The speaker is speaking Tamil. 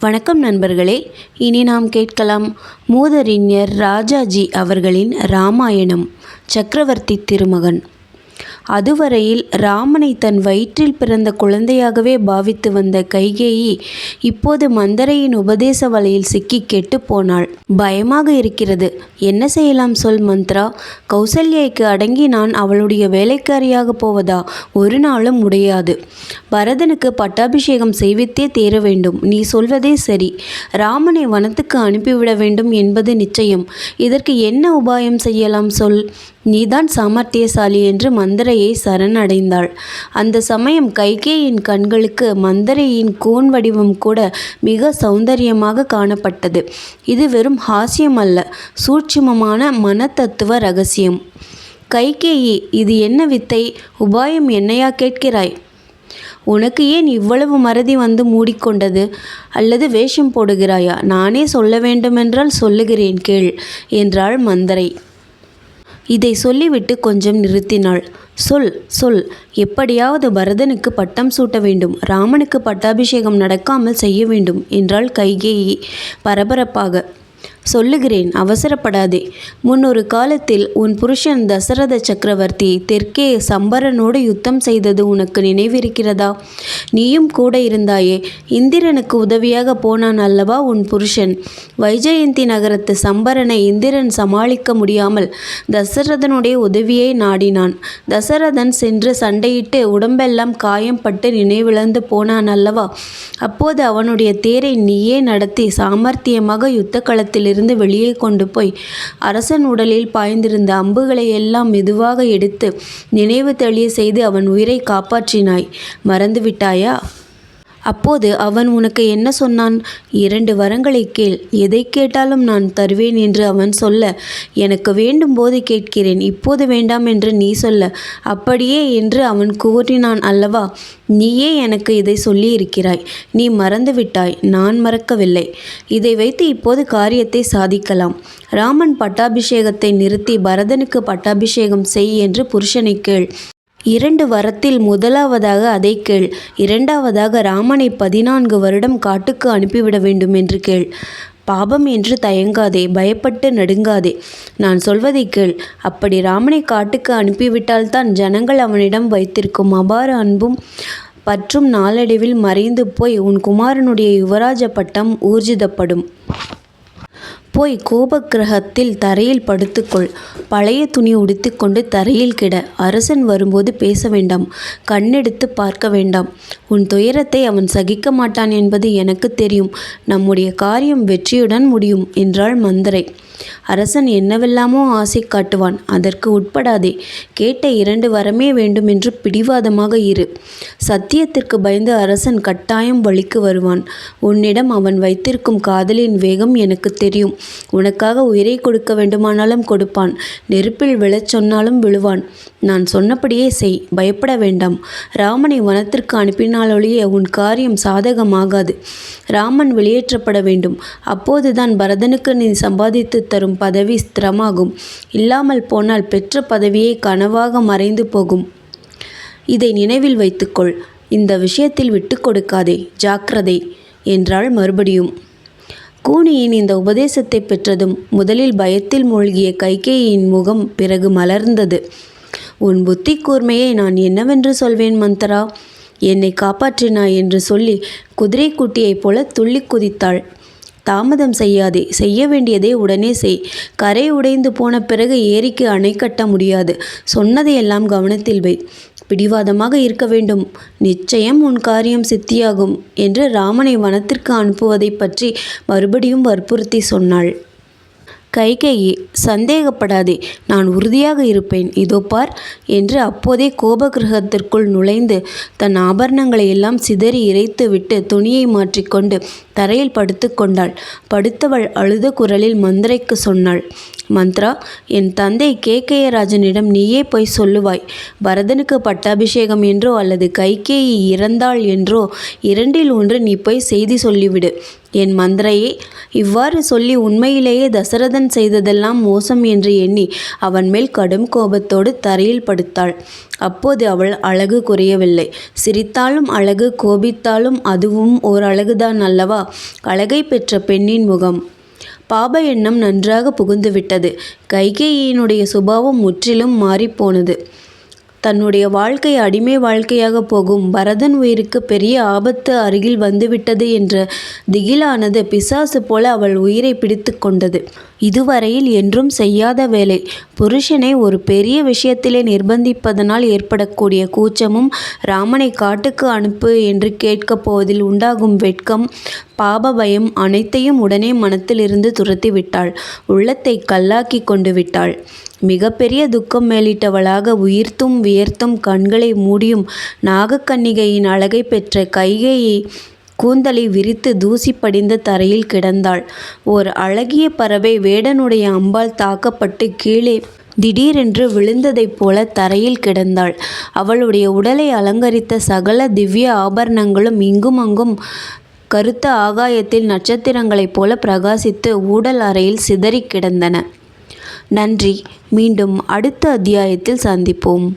வணக்கம் நண்பர்களே. இனி நாம் கேட்கலாம் மூதறிஞர் ராஜாஜி அவர்களின் ராமாயணம் சக்கரவர்த்தி திருமகன். அதுவரையில் ராமனை தன் வயிற்றில் பிறந்த குழந்தையாகவே பாவித்து வந்த கைகேயி இப்போது மந்தரையின் உபதேச வலையில் சிக்கி கெட்டு போனாள். பயமாக இருக்கிறது. என்ன செய்யலாம் சொல் மந்த்ரா? கௌசல்யைக்கு அடங்கி நான் அவளுடைய வேலைக்காரியாக போவதா? ஒரு நாளும் முடியாது பரதனுக்கு பட்டாபிஷேகம் செய்வித்தே தீர வேண்டும். நீ சொல்வதே சரி. ராமனை வனத்துக்கு அனுப்பிவிட வேண்டும் என்பது நிச்சயம். இதற்கு என்ன உபாயம் செய்யலாம் சொல்? நீதான் சாமர்த்தியசாலி என்று மந்தரையை சரணடைந்தாள். அந்த சமயம் கைகேயின் கண்களுக்கு மந்தரையின் கோன் வடிவம் கூட மிக சௌந்தரியமாக காணப்பட்டது. இது வெறும் ஹாஸ்யம் அல்ல சூட்சுமமான மனத்தத்துவ ரகசியம். கைகேயி இது என்ன வித்தை? உபாயம் என்னையா கேட்கிறாய்? உனக்கு ஏன் இவ்வளவு மறதி வந்து மூடிக்கொண்டது? அல்லது வேஷம் போடுகிறாயா? நானே சொல்ல வேண்டுமென்றால் சொல்லுகிறேன் கேள் என்றாள் மந்தரை. இதை சொல்லிவிட்டு கொஞ்சம் நிறுத்தினாள். சொல் சொல். எப்படியாவது பரதனுக்கு பட்டம் சூட்ட வேண்டும். ராமனுக்கு பட்டாபிஷேகம் நடக்காமல் செய்ய வேண்டும் என்றாள் கைகேயி பரபரப்பாக. சொல்லுகிறேன் அவசரப்படாதே. முன்னொரு காலத்தில் உன் புருஷன் தசரத சக்கரவர்த்தி தெற்கே சம்பரனோடு யுத்தம் செய்தது உனக்கு நினைவிருக்கிறதா? நீயும் கூட இருந்தாயே இந்திரனுக்கு உதவியாக போனான் அல்லவா உன் புருஷன்? வைஜெயந்தி நகரத்து சம்பரனை இந்திரன் சமாளிக்க முடியாமல் தசரதனுடைய உதவியை நாடினான். தசரதன் சென்று சண்டையிட்டு உடம்பெல்லாம் காயம் பட்டு நினைவிழந்து போனான் அல்லவா? அப்போது அவனுடைய தேரை நீயே நடத்தி சாமர்த்தியமாக யுத்த களத்தில் இருந்து வெளியே கொண்டு போய் அரசன் உடலில் பாய்ந்திருந்த அம்புகளை எல்லாம் மெதுவாக எடுத்து நினைவு தெளிய செய்து அவன் உயிரை காப்பாற்றினாய். மறந்துவிட்டாயா? அப்போது அவன் உனக்கு என்ன சொன்னான்? இரண்டு வரங்களை கேள். எதை கேட்டாலும் நான் தருவேன் என்று அவன் சொல்ல எனக்கு வேண்டும் போது கேட்கிறேன் இப்போது வேண்டாம் என்று நீ சொல்ல. அப்படியே என்று அவன் கூறினான் அல்லவா? நீயே எனக்கு இதை சொல்லி இருக்கிறாய் நீ மறந்துவிட்டாய். நான் மறக்கவில்லை. இதை வைத்து இப்போது காரியத்தை சாதிக்கலாம். ராமன் பட்டாபிஷேகத்தை நிறுத்தி பரதனுக்கு பட்டாபிஷேகம் செய் என்று புருஷனை கேள். இரண்டு வரத்தில் முதலாவதாக அதை கேள். இரண்டாவதாக ராமனை பதினான்கு வருடம் காட்டுக்கு அனுப்பிவிட வேண்டும் என்று கேள். பாபம் என்று தயங்காதே பயப்பட்டு நடுங்காதே. நான் சொல்வதை கேள். அப்படி ராமனை காட்டுக்கு அனுப்பிவிட்டால்தான் ஜனங்கள் அவனிடம் வைத்திருக்கும் அபார அன்பும் பற்றும் நாளடைவில் மறைந்து போய் உன் குமாரனுடைய யுவராஜ பட்டம் ஊர்ஜிதப்படும். போய் கோபக்கிரகத்தில் தரையில் படுத்துக்கொள். பழைய துணி உடுத்திக்கொண்டு தரையில் கிட. அரசன் வரும்போது பேச வேண்டாம். கண்ணெடுத்து பார்க்க வேண்டாம். உன் துயரத்தை அவன் சகிக்க மாட்டான் என்பது எனக்கு தெரியும். நம்முடைய காரியம் வெற்றியுடன் முடியும் என்றாள் மந்தரை. அரசன் என்னவெல்லாமோ ஆசை காட்டுவான் அதற்கு உட்படாதே. கேட்ட இரண்டு வரமே வேண்டும் என்று பிடிவாதமாக இரு. சத்தியத்திற்கு பயந்து அரசன் கட்டாயம் வழிக்கு வருவான். உன்னிடம் அவன் வைத்திருக்கும் காதலின் வேகம் எனக்கு தெரியும். உனக்காக உயிரை கொடுக்க வேண்டுமானாலும் கொடுப்பான். நெருப்பில் விழச் சொன்னாலும் விழுவான். நான் சொன்னபடியே செய் பயப்பட வேண்டாம். ராமனை வனத்திற்கு அனுப்பினாலொழிய உன் காரியம் சாதகமாகாது. ராமன் வெளியேற்றப்பட வேண்டும். அப்போதுதான் பரதனுக்கு நீ சம்பாதித்து தரும் பதவி ஸ்திரமாகும். இல்லாமல் போனால் பெற்ற பதவியே கனவாக மறைந்து போகும். இதை நினைவில் வைத்துக்கொள். இந்த விஷயத்தில் விட்டு கொடுக்காதே ஜாக்கிரதை என்றாள் மறுபடியும். கூனியின் இந்த உபதேசத்தை பெற்றதும் முதலில் பயத்தில் மூழ்கிய கைகேயின் முகம் பிறகு மலர்ந்தது. உன் புத்தி கூர்மையை நான் என்னவென்று சொல்வேன் மந்தரா? என்னை காப்பாற்றினாய் என்று சொல்லி குதிரை குட்டியைப் போல துள்ளி குதித்தாள். தாமதம் செய்யாதே. செய்ய வேண்டியதை உடனே செய். கரை உடைந்து போன பிறகு ஏரிக்கு அணை கட்ட முடியாது. சொன்னதையெல்லாம் கவனத்தில் வை. பிடிவாதமாக இருக்க வேண்டும். நிச்சயம் உன் காரியம் சித்தியாகும் என்று ராமனை வனத்திற்கு அனுப்புவதைப் பற்றி மறுபடியும் வற்புறுத்தி சொன்னாள். கைகேயி சந்தேகப்படாதே நான் உறுதியாக இருப்பேன். இதோ பார் என்று அப்போதே கோபகிரகத்திற்குள் நுழைந்து தன் ஆபரணங்களை எல்லாம் சிதறி இறைத்துவிட்டு துணியை மாற்றிக்கொண்டு தரையில் படுத்து கொண்டாள். படுத்தவள் அழுத குரலில் மந்திரைக்கு சொன்னாள் மந்த்ரா என் தந்தை கேகயராஜனிடம் நீயே போய் சொல்லுவாய். பரதனுக்கு பட்டாபிஷேகம் என்றோ அல்லது கைகேயி இறந்தாள் என்றோ இரண்டில் ஒன்று நீ போய் செய்தி சொல்லிவிடு. என் மந்திரையே இவ்வாறு சொல்லி உண்மையிலேயே தசரதன் செய்ததெல்லாம் மோசம் என்று எண்ணி அவன் மேல் கடும் கோபத்தோடு தரையில் படுத்தாள். அப்போது அவள் அழகு குறையவில்லை. சிரித்தாலும் அழகு கோபித்தாலும் அதுவும் ஓர் அழகுதான் அல்லவா? அழகை பெற்ற பெண்ணின் முகம். பாப எண்ணம் நன்றாக புகுந்துவிட்டது. கைகேயினுடைய சுபாவம் முற்றிலும் மாறிப்போனது. தன்னுடைய வாழ்க்கை அடிமை வாழ்க்கையாக போகும் பரதன் உயிருக்கு பெரிய ஆபத்து அருகில் வந்துவிட்டது என்ற திகிலானது பிசாசு போல அவள் உயிரை பிடித்து கொண்டது. இதுவரையில் என்றும் செய்யாத வேலை. புருஷனை ஒரு பெரிய விஷயத்திலே நிர்பந்திப்பதனால் ஏற்படக்கூடிய கூச்சமும் ராமனை காட்டுக்கு அனுப்பு என்று கேட்கப் போவதில் உண்டாகும் வெட்கம் பாப பயம் அனைத்தையும் உடனே மனத்திலிருந்து துரத்தி விட்டாள் உள்ளத்தை கல்லாக்கி கொண்டு விட்டாள். மிகப்பெரிய துக்கம் மேலிட்டவளாக உயிர்த்தும் வியர்த்தும் கண்களை மூடியும் நாகக்கன்னிகையின் அழகை பெற்ற கைகையை கூந்தலை விரித்து தூசி படிந்த தரையில் கிடந்தாள். ஓர் அழகிய பறவை வேடனுடைய அம்பால் தாக்கப்பட்டு கீழே திடீரென்று விழுந்ததைப் போல தரையில் கிடந்தாள். அவளுடைய உடலை அலங்கரித்த சகல திவ்ய ஆபரணங்களும் இங்கும் அங்கும் கருத்த ஆகாயத்தில் நட்சத்திரங்களைப் போல பிரகாசித்து ஊடல் அறையில் சிதறிக் கிடந்தன. நன்றி. மீண்டும் அடுத்த அத்தியாயத்தில் சந்திப்போம்.